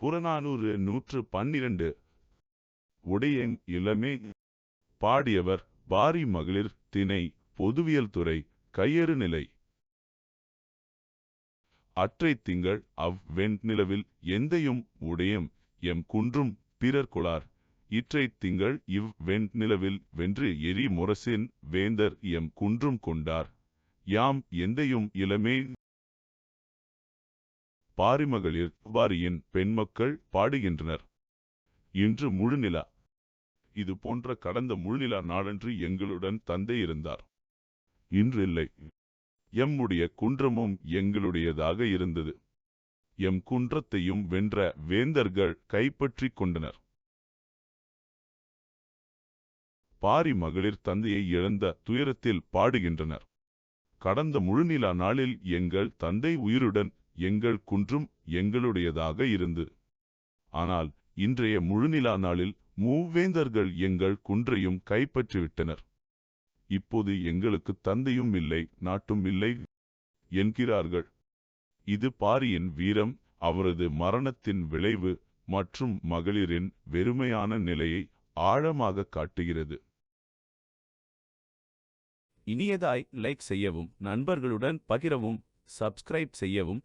புறநானூறு நூற்று பன்னிரண்டு. உடையன் இளமே. பாடியவர் பாரி மகளிர் திணை பொதுவியல் துறை கையறு நிலை. அற்றை திங்கள் அவ் வெண்நிலவில் எந்தையும் உடையம் எம் குன்றும் பிறர் கொளார் இற்றைத் திங்கள் இவ் வெண்நிலவில் வென்று எரி முரசின் வேந்தர் எம் குன்றும் கொண்டார். யாம் எந்தையும் இளமே. பாரிமகளிர் வாரியின் பெண்மக்கள் பாடுகின்றனர். இன்று முழுநிலா. இது போன்ற கடந்த முழுநிலா நாளன்று எங்களுடன் தந்தை இருந்தார். இன்று இல்லை எம்முடைய குன்றமும் எங்களுடையதாக இருந்தது. எம் குன்றத்தையும் வென்ற வேந்தர்கள் கைப்பற்றிக் கொண்டனர். பாரி மகளிர் தந்தையை இழந்த துயரத்தில் பாடுகின்றனர். கடந்த முழுநிலா நாளில் எங்கள் தந்தை உயிருடன் எங்கள் குன்றும் எங்களுடையதாக இருந்து. ஆனால் இன்றைய முழுநிலா நாளில் மூவேந்தர்கள் எங்கள் குன்றையும் கைப்பற்றிவிட்டனர். இப்போது எங்களுக்கு தந்தையும் இல்லை நாட்டும் இல்லை என்கிறார்கள். இது பாரியின் வீரம் அவரது மரணத்தின் விளைவு மற்றும் மகளிரின் வெறுமையான நிலையை ஆழமாக காட்டுகிறது. இனியதாய் லைக் செய்யவும் நண்பர்களுடன் பகிரவும் சப்ஸ்கிரைப் செய்யவும்